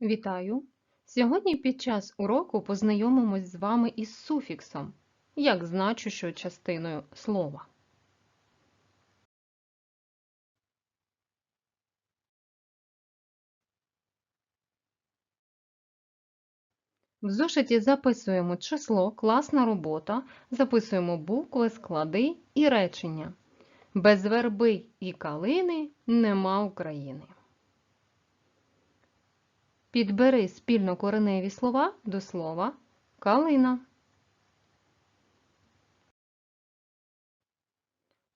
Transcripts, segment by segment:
Вітаю! Сьогодні під час уроку познайомимось з вами із суфіксом, як значущою частиною слова. В зошиті записуємо число, класна робота, записуємо букви, склади і речення. Без верби і калини нема України. Підбери спільнокореневі слова до слова калина.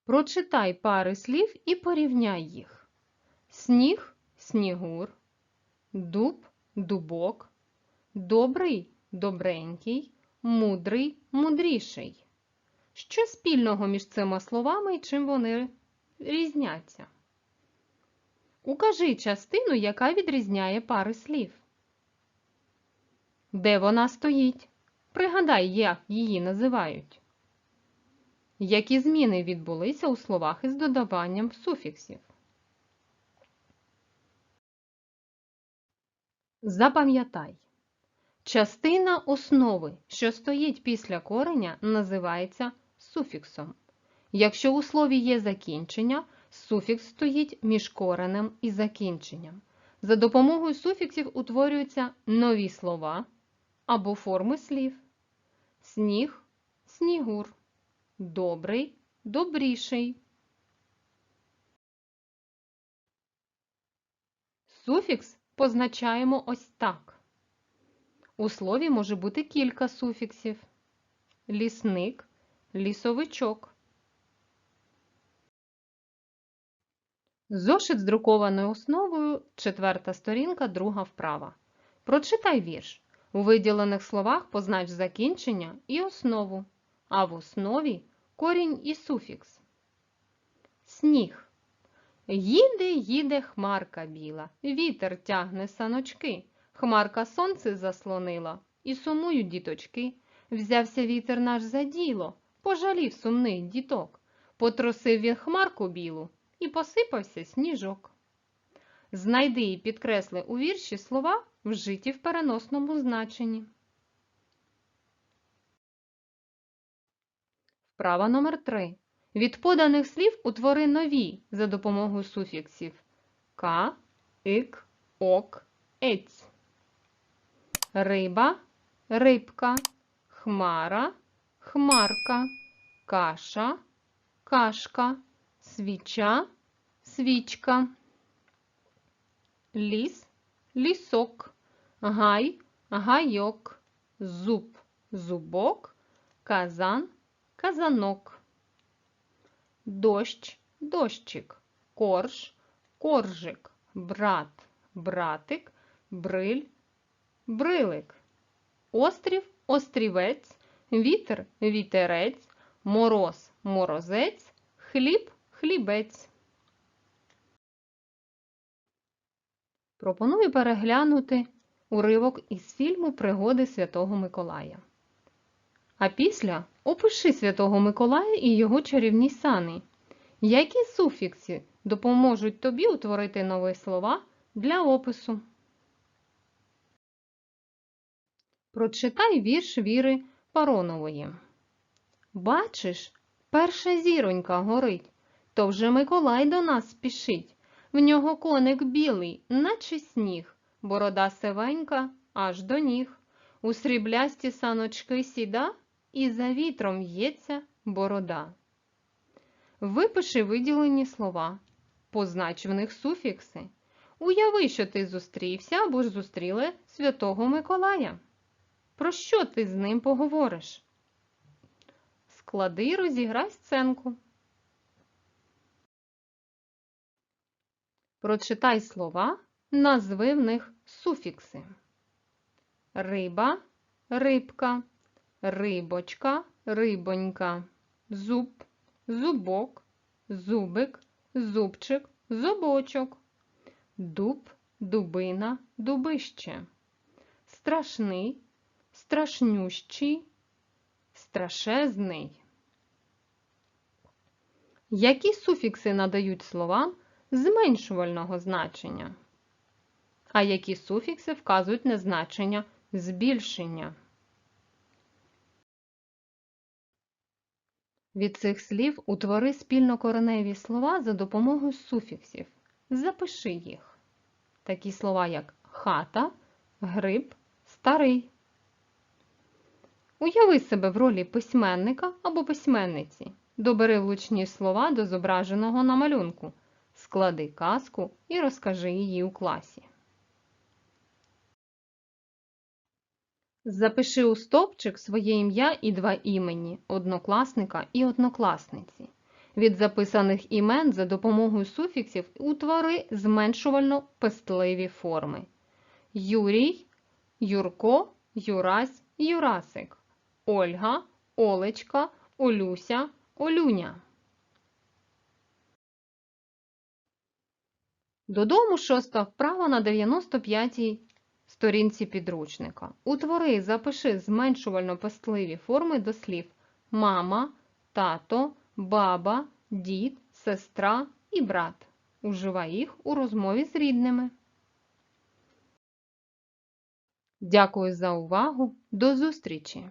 Прочитай пари слів і порівняй їх. Сніг снігур, дуб дубок, добрий добренький, мудрий мудріший. Що спільного між цими словами і чим вони різняться? Укажи частину, яка відрізняє пари слів. Де вона стоїть? Пригадай, як її називають. Які зміни відбулися у словах із додаванням суфіксів? Запам'ятай. Частина основи, що стоїть після кореня, називається суфіксом. Якщо у слові є закінчення, суфікс стоїть між коренем і закінченням. За допомогою суфіксів утворюються нові слова або форми слів. Сніг снігур, добрий добріший. Суфікс позначаємо ось так. У слові може бути кілька суфіксів: лісник, лісовичок. Зошит з друкованою основою, четверта сторінка, друга вправа. Прочитай вірш. У виділених словах познач закінчення і основу, а в основі корінь і суфікс. Сніг. Їде, їде хмарка біла, вітер тягне саночки. Хмарка сонце заслонила, і сумують діточки. Взявся вітер наш за діло, пожалів сумних діток, потросив він хмарку білу і посипався сніжок. Знайди і підкресли у вірші слова, вжиті в переносному значенні. Вправа номер 3. Від поданих слів утвори нові за допомогою суфіксів к, ик, ок, ець. Риба, рибка, хмара, хмарка, каша, кашка, свіча, свічка, ліс, лісок, гай, гайок, зуб, зубок, казан, казанок, дощ, дощик, корж, коржик, брат, братик, бриль, брилик, острів, острівець, вітер, вітерець, мороз, морозець, хліб, хлібець. Пропоную переглянути уривок із фільму Пригоди Святого Миколая. А після опиши Святого Миколая і його чарівні сани. Які суфікси допоможуть тобі утворити нові слова для опису? Прочитай вірш Віри Паронової. Бачиш, перша зіронька горить, то вже Миколай до нас спішить. В нього коник білий, наче сніг, борода сивенька аж до ніг. У сріблясті саночки сіда, і за вітром в'ється борода. Випиши виділені слова, познач в них суфікси. Уяви, що ти зустрівся або ж зустріли Святого Миколая. Про що ти з ним поговориш? Склади розіграй сценку. Прочитай слова, назви в них суфікси. Риба, рибка, рибочка, рибонька, зуб, зубок, зубик, зубчик, зубочок, дуб, дубина, дубище, страшний, страшнющий, страшезний. Які суфікси надають словам зменшувального значення? а які суфікси вказують на значення збільшення. Від цих слів утвори спільнокореневі слова за допомогою суфіксів. Запиши їх. Такі слова, як хата, гриб, старий. Уяви себе в ролі письменника або письменниці. Добери влучні слова до зображеного на малюнку. Склади казку і розкажи її у класі. Запиши у стовпчик своє ім'я і два імені однокласника і однокласниці. Від записаних імен за допомогою суфіксів утвори зменшувально пестливі форми. Юрій, Юрко, Юрась, Юрасик. Ольга, Олечка, Олюся, Олюня. Додому шоста вправа на 95-й сторінці підручника. Утвори, запиши зменшувально пестливі форми до слів мама, тато, баба, дід, сестра і брат. Уживай їх у розмові з рідними. Дякую за увагу. До зустрічі!